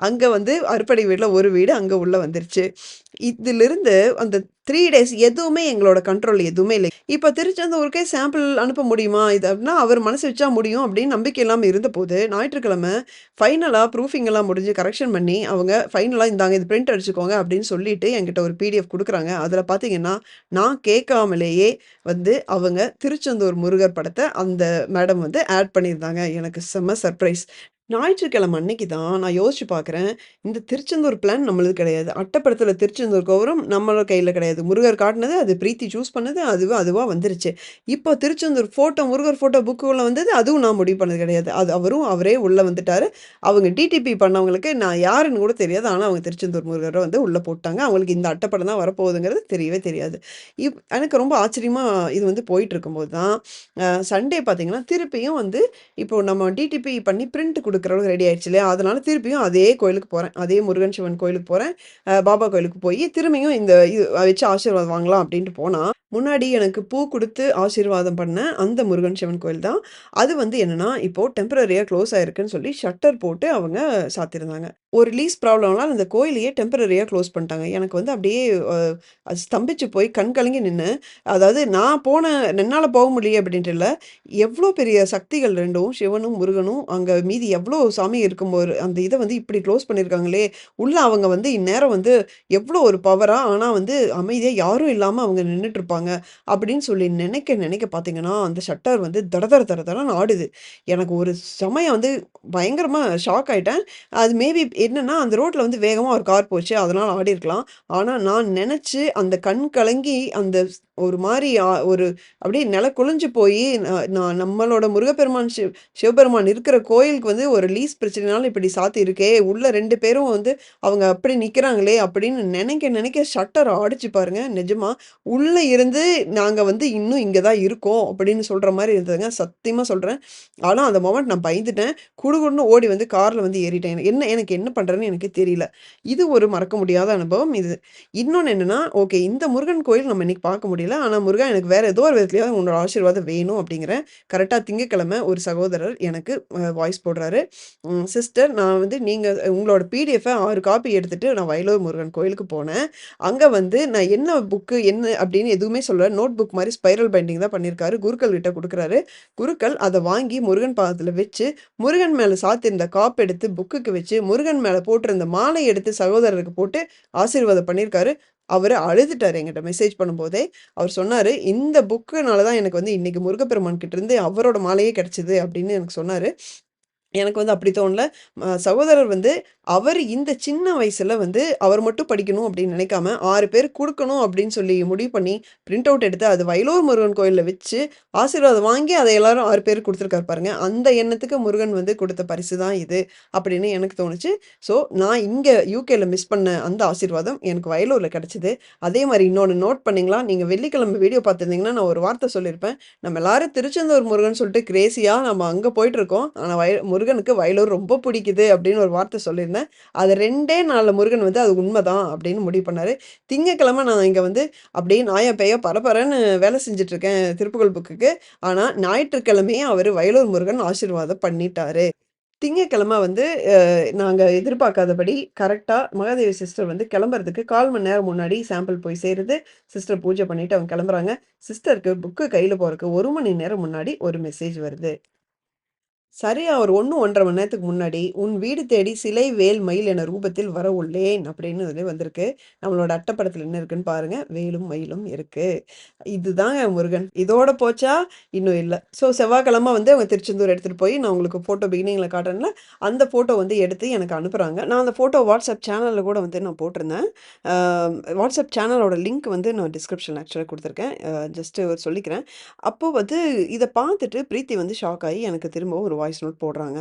S1: அங்கே வந்து அறுப்படை வீட்டில் ஒரு வீடு அங்கே உள்ள வந்துருச்சு. இதிலிருந்து அந்த த்ரீ டேஸ் எதுவுமே எங்களோட கண்ட்ரோல் எதுவுமே இல்லை. இப்போ திருச்செந்தூருக்கே சாம்பிள் அனுப்ப முடியுமா? இது அப்படின்னா அவர் மனசு வச்சா முடியும் அப்படின்னு நம்பிக்கை இல்லாமல் இருந்தபோது, ஞாயிற்றுக்கிழமை ஃபைனலாக ப்ரூஃபிங் எல்லாம் முடிஞ்சு கரெக்ஷன் பண்ணி, அவங்க ஃபைனலாக இந்தாங்க இது பிரிண்ட் அடிச்சுக்கோங்க அப்படின்னு சொல்லிட்டு என்கிட்ட ஒரு பிடிஎஃப் கொடுக்குறாங்க அதில் பார்த்தீங்கன்னா, நான் கேட்காமலேயே வந்து அவங்க திருச்செந்தூர் முருகர் படத்தை அந்த மேடம் வந்து ஆட் பண்ணியிருந்தாங்க. எனக்கு செம்ம சர்ப்ரைஸ். ஞாயிற்றுக்கிழமை அன்னைக்கு தான் நான் யோசிச்சு பார்க்குறேன். இந்த திருச்செந்தூர் பிளான் நம்மளுது கிடையாது. அட்டப்படத்தில் திருச்செந்தூர் கோபுரம் நம்மளோட கையில் கிடையாது. முருகர் காட்டினது அது பிரீத்தி சூஸ் பண்ணது, அதுவும் அதுவாக வந்துருச்சு. இப்போ திருச்செந்தூர் ஃபோட்டோ முருகர் ஃபோட்டோ புக்குள்ளே வந்தது, அதுவும் நான் முடிவு பண்ணது கிடையாது. அது அவரும் அவரே உள்ளே வந்துட்டார் அவங்க டிடிபி பண்ணவங்களுக்கு நான் யாருன்னு கூட தெரியாது. ஆனால் அவங்க திருச்செந்தூர் முருகரை வந்து உள்ளே போட்டாங்க. அவங்களுக்கு இந்த அட்டப்படம் தான் வரப்போகுதுங்கிறது தெரியவே தெரியாது. இப் எனக்கு ரொம்ப ஆச்சரியமாக இது வந்து போயிட்டுருக்கும்போது தான், சண்டே பார்த்தீங்கன்னா, திருப்பியும் வந்து இப்போ நம்ம டிடிபி பண்ணி பிரிண்ட் கொடுக்குற அளவுக்கு ரெடி ஆயிடுச்சு இல்லையா? அதனால திருப்பியும் அதே கோயிலுக்கு போகிறேன் அதே முருகன் சிவன் கோயிலுக்கு போகிறேன் பாபா கோயிலுக்கு போய் திரும்பியும் இந்த இது வச்சு ஆசீர்வாதம் வாங்கலாம் அப்படின்ட்டு போனால் முன்னாடி எனக்கு பூ கொடுத்து ஆசீர்வாதம் பண்ண அந்த முருகன் சிவன் கோயில் தான். அது வந்து என்னன்னா, இப்போ டெம்பரரியாக க்ளோஸ் ஆயிருக்குன்னு சொல்லி ஷட்டர் போட்டு அவங்க சாத்தியிருந்தாங்க. ஒரு லீஸ் ப்ராப்ளம்னால் அந்த கோயிலையே டெம்பரரியாக க்ளோஸ் பண்ணிட்டாங்க. எனக்கு வந்து அப்படியே அது ஸ்தம்பிச்சு போய் கண் கலங்கி நின்று அதாவது நான் போன என்னால் போக முடியலையே அப்படின்ட்டு இல்லை எவ்வளோ பெரிய சக்திகள் ரெண்டும் சிவனும், முருகனும் அங்கே மீதி எவ்வளோ சாமி இருக்கும்போது அந்த இதை வந்து இப்படி க்ளோஸ் பண்ணியிருக்காங்களே! உள்ள அவங்க வந்து இந்நேரம் வந்து எவ்வளோ ஒரு பவரா, ஆனால் வந்து அமைதியாக யாரும் இல்லாமல் அவங்க நின்னுட்டுருப்பாங்க. அப்படின்னு சொல்லி நினைக்க நினைக்க பார்த்தீங்கன்னா, அந்த ஷட்டர் வந்து தட தர தர தடன்னு ஆடுது. எனக்கு ஒரு சமயம் வந்து பயங்கரமாக ஷாக் ஆயிட்டேன். அது மேபி என்னென்னா அந்த ரோட்டில் வந்து வேகமாக ஒரு கார் போச்சு. அதனால் ஆடியிருக்கலாம். ஆனால் நான் நினச்சி அந்த கண் கலங்கி அந்த ஒரு மாதிரி ஒரு அப்படியே நில குழிஞ்சு போய் நான் நம்மளோட முருகப்பெருமான் சிவ சிவபெருமான் இருக்கிற கோயிலுக்கு வந்து ஒரு லீஸ் பிரச்சனைனால இப்படி சாத்தியிருக்கே! உள்ள ரெண்டு பேரும் வந்து அவங்க அப்படி நிற்கிறாங்களே அப்படின்னு நினைக்க நினைக்க ஷட்டர் ஆடிச்சு பாருங்க. நிஜமா. உள்ள இருந்து நாங்கள் வந்து இன்னும் இங்கே தான் இருக்கோம் அப்படின்னு சொல்கிற மாதிரி இருந்ததுங்க. சத்தியமாக சொல்கிறேன் ஆனால் அந்த மொமெண்ட் நான் பயந்துட்டேன். குடுகுடுன்னு ஓடி வந்து காரில் வந்து ஏறிட்டேன். என்ன எனக்கு என்ன பண்ணுறேன்னு எனக்கு தெரியல. இது ஒரு மறக்க முடியாத அனுபவம் இது. இன்னொன்று என்னன்னா, ஓகே இந்த முருகன் கோயில் நம்ம இன்னைக்கு பார்க்க முடியல. ஆனால் முருகா எனக்கு வேறு ஏதோ ஒரு விதத்துலையாவது உன்னோட ஆசீர்வாதம் வேணும் அப்படிங்கிறேன். கரெக்டாக திங்கக்கிழமை ஒரு சகோதரர் எனக்கு வாய்ஸ் போடுறாரு. சிஸ்டர் நான் வந்து நீங்கள் உங்களோட பிடிஎஃபை ஆறு காப்பி எடுத்துகிட்டு நான் வயலூர் முருகன் கோயிலுக்கு போனேன். அங்கே வந்து நான் என்ன புக்கு என்ன அப்படின்னு எதுவுமே சொல்லல. நோட் புக் மாதிரி ஸ்பைரல் பைண்டிங் தான் பண்ணியிருக்காரு. குருக்கள் கிட்ட கொடுக்குறாரு குருக்கள் அதை வாங்கி முருகன் பாதத்தில் வச்சு, முருகன் மேலே சாத்தியிருந்த காப் எடுத்து புக்குக்கு வச்சு, முருகன் மேலே போட்டிருந்த மாலை எடுத்து சகோதரருக்கு போட்டு ஆசீர்வாதம் பண்ணியிருக்காரு. அவர் அழுதுட்டார் என்கிட்ட மெசேஜ் பண்ணும்போதே. அவர் சொன்னார் "இந்த புக்குனால தான் எனக்கு வந்து இன்னைக்கு முருகப்பெருமான் கிட்டேருந்து அவரோட மாலையே கிடச்சிது அப்படின்னு எனக்கு சொன்னார் எனக்கு வந்து அப்படி தோணல. சகோதரர் வந்து அவர் இந்த சின்ன வயசில் வந்து அவர் மட்டும் படிக்கணும் அப்படின்னு நினைக்காம ஆறு பேர் கொடுக்கணும் அப்படின்னு சொல்லி முடிவு பண்ணி பிரிண்ட் அவுட் எடுத்து அது வயலூர் முருகன் கோயிலில் வச்சு ஆசீர்வாதம் வாங்கி அதை எல்லாரும் ஆறு பேர் கொடுத்துருக்காரு பாருங்க. அந்த எண்ணத்துக்கு முருகன் வந்து கொடுத்த பரிசு தான் இது அப்படின்னு எனக்கு தோணுச்சு. ஸோ நான் இங்கே யூகேல மிஸ் பண்ண அந்த ஆசீர்வாதம் எனக்கு வயலூரில் கிடச்சிது அதே மாதிரி இன்னொன்று நோட் பண்ணிங்களா நீங்கள் வெள்ளிக்கிழமை வீடியோ பார்த்துருந்தீங்கன்னா நான் ஒரு வார்த்தை சொல்லியிருப்பேன். நம்ம எல்லாரும் திருச்செந்தூர் முருகன் சொல்லிட்டு கிரேசியாக நம்ம அங்க போயிட்டுருக்கோம். ஆனால் வய முருகனுக்கு வயலூர் ரொம்ப பிடிக்குது அப்படின்னு ஒரு வார்த்தை சொல்லியிருந்தேன். அது ரெண்டே நாளில் முருகன் வந்து அது உண்மைதான் அப்படின்னு முடிவு பண்ணார் திங்கக்கிழமை நான் இங்கே வந்து அப்படியே நாயா பேயா பரபரன்னு வேலை செஞ்சிட்ருக்கேன் திருப்புகழ் புக்குக்கு. ஆனால் ஞாயிற்றுக்கிழமையே அவர் வயலூர் முருகன் ஆசீர்வாதம் பண்ணிட்டாரு. திங்கக்கிழமை வந்து நாங்கள் எதிர்பார்க்காதபடி கரெக்டாக மகாதேவி சிஸ்டர் வந்து கிளம்புறதுக்கு 1/4 மணி நேரம் முன்னாடி சாம்பிள் போய் சேருது. சிஸ்டர் பூஜை பண்ணிவிட்டு அவங்க கிளம்புறாங்க. சிஸ்டருக்கு புக்கு கையில் போகிறதுக்கு ஒரு மணி நேரம் முன்னாடி ஒரு மெசேஜ் வருது. சரியா ஒரு 1, 1 1/2 மணி நேரத்துக்கு முன்னாடி, "உன் வீடு தேடி சிலை, வேல், மயில் என ரூபத்தில் வரவுள்ளேன்" அப்படின்னு இதுல வந்திருக்கு. நம்மளோட அட்டப்படத்தில் என்ன இருக்குன்னு பாருங்க. வேலும், மயிலும் இருக்கு. இதுதாங்க முருகன். இதோட போச்சா? இன்னும் இல்லை ஸோ செவ்வாய்க்கிழமை வந்து அவங்க திருச்செந்தூர் எடுத்துகிட்டு போய் நான் உங்களுக்கு ஃபோட்டோ பிகினிங்கில் காட்டுறேன்ல, அந்த ஃபோட்டோ வந்து எடுத்து எனக்கு அனுப்புகிறாங்க நான் அந்த ஃபோட்டோ வாட்ஸ்அப் சேனலில் கூட வந்து நான் போட்டிருந்தேன். வாட்ஸ்அப் சேனலோட லிங்க் வந்து நான் டிஸ்கிரிப்ஷன் ஆக்சுவலாக கொடுத்துருக்கேன் ஜஸ்ட்டு ஜஸ்ட் சொல்லிக்கிறேன். அப்போது வந்து இதை பார்த்துட்டு பிரீத்தி வந்து ஷாக் ஆகி எனக்கு திரும்பவும் ஒரு வாய்ஸ் நோட் போடுறாங்க.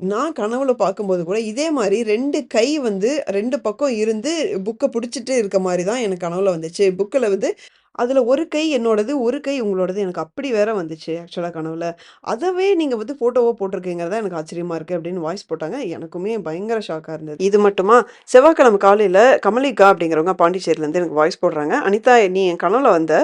S1: நான் கனவுல பார்க்கும்போது கூட இதே மாதிரி ரெண்டு கை வந்து ரெண்டு பக்கம் இருந்து புக்கை பிடிச்சிட்டு இருக்க மாதிரி தான் எனக்கு கனவுல வந்துச்சு. புக்கில் வந்து அதில் ஒரு கை என்னோடது, ஒரு கை உங்களோடது. எனக்கு அப்படி வேற வந்துச்சு ஆக்சுவலாக கனவுல. அதவே நீங்கள் வந்து ஃபோட்டோவோ போட்டிருக்கீங்கிறது தான் எனக்கு ஆச்சரியமா இருக்கு அப்படின்னு வாய்ஸ் போட்டாங்க. எனக்குமே பயங்கர ஷாக்காக இருந்தது. இது மட்டுமா, செவ்வாய்க்கிழமை காலையில் கமலிகா அப்படிங்கிறவங்க பாண்டிச்சேரியிலேருந்து எனக்கு வாய்ஸ் போடுறாங்க. "அனிதா நீ என் கனவுல வந்த.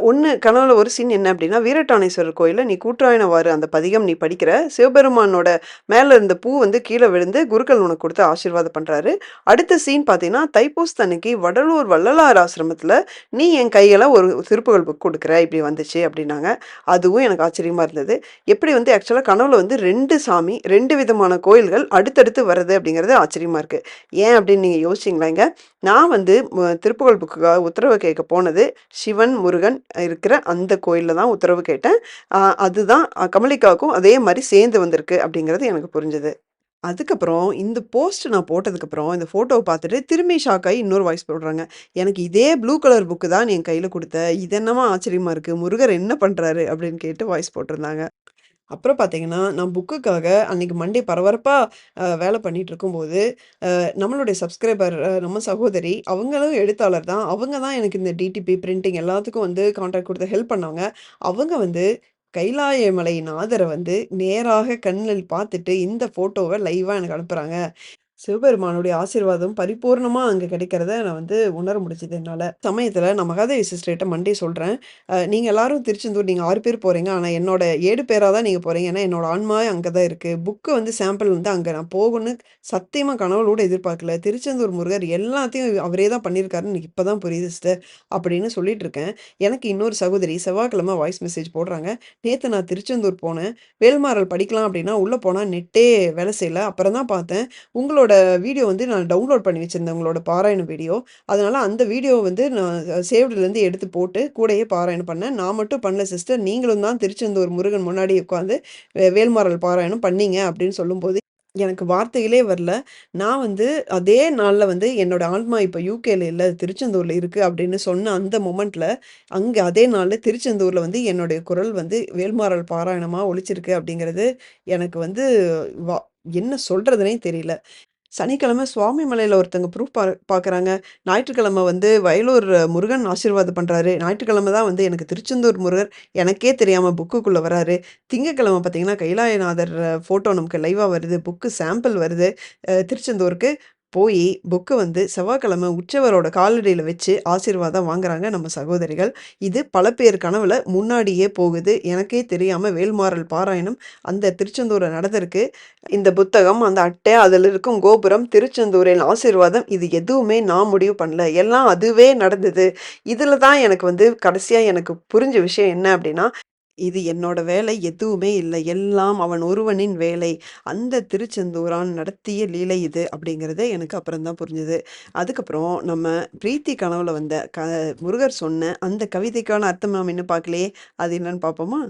S1: ஒன்று கனவில் கனவுல ஒரு சீன் என்ன அப்படின்னா, வீரட்டானேஸ்வரர் கோயிலில் நீ கூற்றாயினவாறு அந்த பதிகம் நீ படிக்கிற. சிவபெருமானோட மேலே இருந்த பூ வந்து கீழே விழுந்து குருக்கள் உனக்கு கொடுத்து ஆசீர்வாதம் பண்ணுறாரு அடுத்த சீன் பார்த்தீங்கன்னா, தைப்பூசத்தன்னைக்கு வடலூர் வள்ளலார் ஆசிரமத்தில் நீ என் கதைகளை ஒரு திருப்புகள் புக் கொடுக்குறேன் இப்படி வந்துச்சு" அப்படின்னாங்க. அதுவும் எனக்கு ஆச்சரியமாக இருந்தது. எப்படி வந்து ஆக்சுவலாக கனவுல வந்து ரெண்டு சாமி, ரெண்டு விதமான கோயில்கள் அடுத்தடுத்து வருது அப்படிங்கிறது ஆச்சரியமாக இருக்குது ஏன் அப்படின்னு நீங்கள் யோசிச்சீங்களாங்க? நான் வந்து ம திருப்புகழ் புக்குக்காக உத்தரவு கேட்க போனது, சிவன், முருகன் இருக்கிற அந்த கோயிலில் தான் உத்தரவு கேட்டேன். அதுதான் கமலிக்காவுக்கும் அதே மாதிரி சேர்ந்து வந்திருக்கு அப்படிங்கிறது எனக்கு புரிஞ்சுது அதுக்கப்புறம் இந்த போஸ்ட் நான் போட்டதுக்கப்புறம், இந்த ஃபோட்டோவை பார்த்துட்டு திரும்பி ஷாக் ஆகி இன்னொரு வாய்ஸ் போடுறாங்க. "எனக்கு இதே ப்ளூ கலர் புக்கு தான் நீ என் கையில் கொடுத்த இது என்னமா ஆச்சரியமா இருக்குது முருகர் என்ன பண்ணுறாரு அப்படின்னு கேட்டு வாய்ஸ் போட்டிருந்தாங்க. அப்புறம் பார்த்தீங்கன்னா, நான் புக்குக்காக அன்னைக்கு மண்டே பரபரப்பாக வேலை பண்ணிகிட்டு இருக்கும்போது, நம்மளுடைய சப்ஸ்கிரைபர் நம்ம சகோதரி, அவங்களும் எழுத்தாளர் தான். அவங்க தான் எனக்கு இந்த டிடிபி, பிரிண்டிங் எல்லாத்துக்கும் வந்து கான்டாக்ட் கொடுத்து ஹெல்ப் பண்ணாங்க. அவங்க வந்து கைலாய மலை நாதர வந்து நேராக கண்ணில் பார்த்துட்டு இந்த ஃபோட்டோவை லைவாக எனக்கு அனுப்புகிறாங்க சிவபெருமானுடைய ஆசீர்வாதம் பரிபூர்ணமாக அங்கே கிடைக்கிறத நான் வந்து உணர முடிஞ்சது என்னால் சமயத்தில் நான் மகாதேவி சிஸ்டர்கிட்ட மண்டே சொல்கிறேன் நீங்கள் எல்லாரும் திருச்செந்தூர் நீங்கள் ஆறு பேர் போகிறீங்க ஆனால் என்னோட ஏழு பேராக தான் நீங்கள் போகிறீங்க ஏன்னா என்னோட ஆன்மாவே அங்கே தான் இருக்குது புக்கு வந்து சாம்பிள் வந்து அங்கே நான் போகணும்னு சத்தியமாக கனவுல எதிர்பார்க்கல. திருச்செந்தூர் முருகர் எல்லாத்தையும் அவரே தான் பண்ணியிருக்காருன்னு எனக்கு தான் புரியுது சிஸ்டர்" அப்படின்னு சொல்லிட்டு இருக்கேன். எனக்கு இன்னொரு சகோதரி செவ்வாய்க்கிழமை வாய்ஸ் மெசேஜ் போடுறாங்க. நேற்று நான் திருச்செந்தூர் போனேன். வேல்மாறல் படிக்கலாம் அப்படின்னா, உள்ளே போனால் நெட்டே வேலை செய்யல. அப்புறம் தான் பார்த்தேன். உங்களோட வீடியோ வந்து நான் டவுன்லோட் பண்ணி வச்சுருந்தேன் உங்களோட பாராயண வீடியோ. அதனால் அந்த வீடியோவை வந்து நான் சேவ்டுலேருந்து எடுத்து போட்டு கூடயே பாராயணம் பண்ணேன். நான் மட்டும் பண்ணல சிஸ்டர். நீங்களும் தான் திருச்செந்தூர் முருகன் முன்னாடி உட்காந்து வேல்மாரல் வேல்மாறல் பாராயணம் பண்ணீங்க" அப்படின்னு சொல்லும்போது, எனக்கு வார்த்தைகளே வரல. நான் வந்து அதே நாளில் வந்து என்னோட ஆன்மா இப்போ யூகேல இல்லை திருச்செந்தூரில் இருக்குது அப்படின்னு சொன்ன அந்த மொமெண்ட்டில் அங்கே அதே நாளில் திருச்செந்தூரில் வந்து என்னுடைய குரல் வந்து வேல்மாறல் பாராயணமாக ஒழிச்சிருக்கு அப்படிங்கிறது எனக்கு வந்து வா என்ன சொல்கிறதுனே தெரியல. சனிக்கிழமை சுவாமி மலையில் ஒருத்தங்க ப்ரூஃப் பா பார்க்குறாங்க. ஞாயிற்றுக்கிழமை வந்து வயலூர் முருகன் ஆசீர்வாதம் பண்ணுறாரு ஞாயிற்றுக்கிழமை தான் வந்து எனக்கு திருச்செந்தூர் முருகர் எனக்கே தெரியாமல் புக்குக்குள்ளே வராரு. திங்கக்கிழமை பார்த்தீங்கன்னா, கைலாயநாதர் ஃபோட்டோ நமக்கு லைவாக வருது. புக்கு சாம்பிள் வருது. திருச்செந்தூருக்கு போய் புக்கு வந்து செவ்வாய்க்கிழமை உற்சவரோட காலடியில் வச்சு ஆசீர்வாதம் வாங்குறாங்க நம்ம சகோதரிகள். இது பல பேர் கனவுல முன்னாடியே போகுது. எனக்கே தெரியாம வேல்மாறல் பாராயணம் அந்த திருச்செந்தூரில் நடந்திருக்கு. இந்த புத்தகம், அந்த அட்டை, அதில் இருக்கும் கோபுரம், திருச்செந்தூரின் ஆசீர்வாதம் இது எதுவுமே நான் முடிவு பண்ணல. எல்லாம் அதுவே நடந்தது. இதில் தான் எனக்கு வந்து கடைசியாக எனக்கு புரிஞ்ச விஷயம் என்ன அப்படின்னா, இது என்னோட வேலை எதுவுமே இல்லை எல்லாம் அவன் ஒருவனின் வேலை. அந்த திருச்செந்தூரான் நடத்திய லீலை இது அப்படிங்கிறது எனக்கு அப்புறம் தான் புரிஞ்சுது அதுக்கப்புறம் நம்ம பிரீத்தி கனவுல வந்த க முருகர் சொன்ன அந்த கவிதைக்கான அர்த்தம் நாம் இன்னும் பார்க்கலையே. அது என்னன்னு பார்ப்போமா?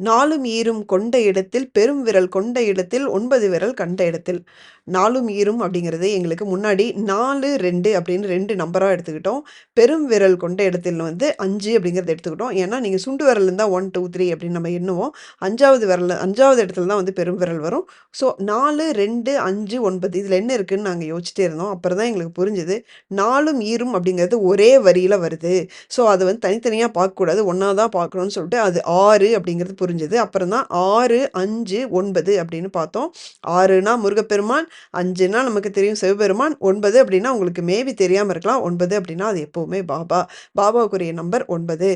S1: "நாலும் ஈரும் கொண்ட இடத்தில் பெரும் விரல் கொண்ட இடத்தில் ஒன்பது விரல் கண்ட இடத்தில்." நாலும் ஈரும் அப்படிங்கிறது எங்களுக்கு முன்னாடி 4, 2 அப்படின்னு ரெண்டு நம்பராக எடுத்துக்கிட்டோம். பெரும் விரல் கொண்ட இடத்தில் வந்து அஞ்சு அப்படிங்கிறத எடுத்துக்கிட்டோம். ஏன்னா, நீங்கள் சுண்டு விரல் இருந்தால் ஒன் டூ த்ரீ அப்படின்னு நம்ம எண்ணுவோம். அஞ்சாவது விரல் அஞ்சாவது இடத்துல தான் வந்து பெரும் விரல் வரும். ஸோ நாலு ரெண்டு அஞ்சு ஒன்பது இதில் என்ன இருக்குதுன்னு நாங்கள் யோசிச்சிட்டே இருந்தோம். அப்புறம் தான் எங்களுக்கு புரிஞ்சுது நாலும் ஈரும் அப்படிங்கிறது ஒரே வரியில் வருது. ஸோ அது வந்து தனித்தனியாக பார்க்கக்கூடாது. ஒன்றா தான் பார்க்கணும்னு சொல்லிட்டு அது ஆறு அப்படிங்கிறது புரிஞ்சு முடிஞ்சது அப்புறம் தான் 6, 5, 9 அப்படின்னு பார்த்தோம். ஆறுனா முருகப்பெருமான், அஞ்சுனா நமக்கு தெரியும் சிவபெருமான், ஒன்பது அப்படின்னா உங்களுக்கு மேபி தெரியாமல் இருக்கலாம். ஒன்பது அப்படின்னா அது எப்போவுமே பாபா. பாபாவுக்குரிய நம்பர் ஒன்பது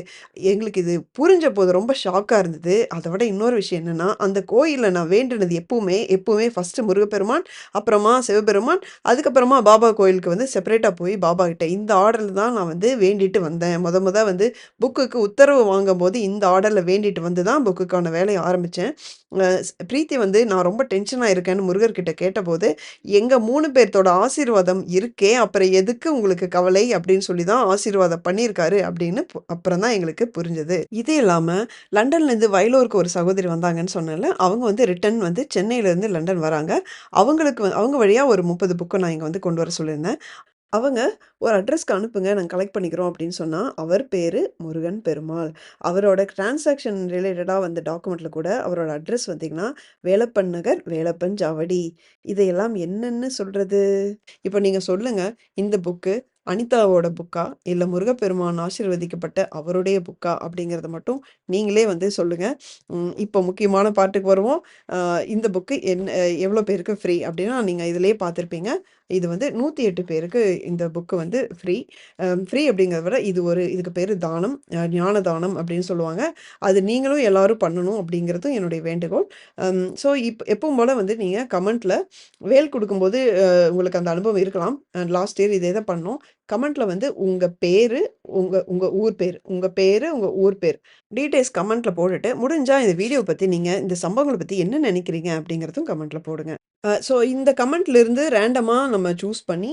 S1: எங்களுக்கு இது புரிஞ்சபோது ரொம்ப ஷாக்காக இருந்தது. அதை விட இன்னொரு விஷயம் என்னென்னா அந்த கோயிலில் நான் வேண்டினது எப்பவுமே எப்பவுமே ஃபஸ்ட்டு முருகப்பெருமான், அப்புறமா சிவபெருமான், அதுக்கப்புறமா பாபா கோயிலுக்கு வந்து செப்பரேட்டாக போய் பாபா கிட்ட இந்த ஆர்டரில் தான் நான் வந்து வேண்டிட்டு வந்தேன். முத முத வந்து புக்குக்கு உத்தரவு வாங்கும்போது இந்த ஆர்டரில் வேண்டிட்டு வந்து தான் புக்கு புக்குக்கான வேலையை ஆரம்பித்தேன் பிரீத்தி வந்து நான் ரொம்ப டென்ஷனாக இருக்கேன்னு முருகர்கிட்ட கேட்டபோது, எங்கள் மூணு பேர்த்தோட ஆசீர்வாதம் இருக்கே, அப்புறம் எதுக்கு உங்களுக்கு கவலை?" அப்படின்னு சொல்லி தான் ஆசீர்வாதம் பண்ணியிருக்காரு அப்படின்னு அப்புறம் தான் எங்களுக்கு புரிஞ்சது. இது இல்லாமல் லண்டன்லேருந்து வயலூருக்கு ஒரு சகோதரி வந்தாங்கன்னு சொன்னேன்ல, அவங்க வந்து ரிட்டர்ன் வந்து சென்னையிலேருந்து லண்டன் வராங்க. அவங்களுக்கு அவங்க வழியாக ஒரு முப்பது புக்கை நான் இங்கே வந்து கொண்டு வர சொல்லியிருந்தேன். அவங்க ஒரு அட்ரஸ்க்கு அனுப்புங்க நாங்கள் கலெக்ட் பண்ணிக்கிறோம் அப்படின்னு சொன்னால் அவர் பேர் முருகன் பெருமாள். அவரோட டிரான்சாக்ஷன் ரிலேட்டடாக வந்த டாக்குமெண்ட்டில் கூட அவரோட அட்ரஸ் வந்தீங்கன்னா வேலப்பன் நகர், வேலப்பன் ஜாவடி இதையெல்லாம் என்னென்னு சொல்கிறது இப்போ நீங்கள் சொல்லுங்கள் இந்த புக்கு அனிதாவோட புக்கா? இல்லை முருகப்பெருமான் ஆசீர்வதிக்கப்பட்ட அவருடைய புக்கா? அப்படிங்கிறத மட்டும் நீங்களே வந்து சொல்லுங்கள் இப்போ முக்கியமான பார்ட்டுக்கு வருவோம். இந்த புக்கு என் எவ்வளோ பேருக்கு ஃப்ரீ அப்படின்னா, நீங்கள் இதிலே பார்த்துருப்பீங்க. இது வந்து 108 பேருக்கு இந்த புக்கு வந்து ஃப்ரீ. ஃப்ரீ அப்படிங்கிறத விட இது ஒரு இதுக்கு பேர் தானம். ஞான தானம் அப்படின்னு சொல்லுவாங்க. அது நீங்களும் எல்லாரும் பண்ணணும் அப்படிங்கிறதும் என்னுடைய வேண்டுகோள். ஸோ இப் எப்பவும் போல் வந்து நீங்கள் கமெண்ட்டில் வேல் கொடுக்கும்போது உங்களுக்கு அந்த அனுபவம் இருக்கலாம். லாஸ்ட் இயர் இதே தான் பண்ணோம். கமெண்ட்ல வந்து உங்க பேரு, உங்க உங்க ஊர் பேர் உங்க பேரு, உங்க ஊர் பேர் டீட்டெயில்ஸ் கமெண்ட்ல போட்டுட்டு, முடிஞ்சா இந்த வீடியோ பத்தி நீங்க இந்த சம்பவங்களை பத்தி என்ன நினைக்கிறீங்க அப்படிங்கிறதும் கமெண்ட்ல போடுங்க. ஸோ இந்த கமெண்ட்லேருந்து ரேண்டமா நம்ம சூஸ் பண்ணி,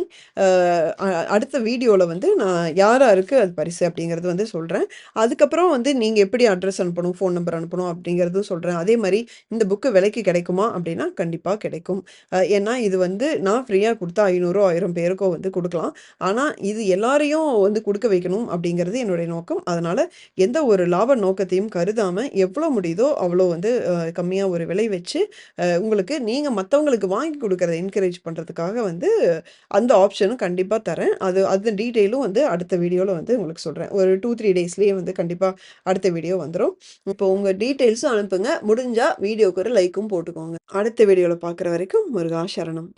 S1: அடுத்த வீடியோல வந்து நான் யார் யாருக்கு அது பரிசு அப்படிங்கிறது வந்து சொல்றேன். அதுக்கப்புறம் வந்து நீங்க எப்படி அட்ரஸ் அனுப்பணும், ஃபோன் நம்பர் அனுப்பணும் அப்படிங்கிறதும் சொல்றேன். அதே மாதிரி இந்த புக்கு விலைக்கு கிடைக்குமா அப்படின்னா, கண்டிப்பா கிடைக்கும். ஏன்னா இது வந்து நான் ஃப்ரீயா கொடுத்தா ஐநூறு ஆயிரம் பேருக்கோ வந்து கொடுக்கலாம் ஆனா இது எல்லாரையும் வந்து கொடுக்க வைக்கணும் அப்படிங்கிறது என்னுடைய நோக்கம். அதனால் எந்த ஒரு லாப நோக்கத்தையும் கருதாமல் எவ்வளோ முடியுதோ அவ்வளோ வந்து கம்மியாக ஒரு விலை வச்சு, உங்களுக்கு நீங்கள் மற்றவங்களுக்கு வாங்கி கொடுக்குறத என்கரேஜ் பண்ணுறதுக்காக வந்து அந்த ஆப்ஷனும் கண்டிப்பாக தரேன். அது அந்த டீட்டெயிலும் வந்து அடுத்த வீடியோவில் வந்து உங்களுக்கு சொல்கிறேன் ஒரு டூ த்ரீ டேஸ்லேயே வந்து கண்டிப்பாக அடுத்த வீடியோ வந்துடும் இப்போ உங்கள் டீட்டெயில்ஸும் அனுப்புங்க. முடிஞ்சால் வீடியோக்கு ஒரு லைக்கும் போட்டுக்கோங்க. அடுத்த வீடியோவில் பார்க்குற வரைக்கும் முருகா சரணம்.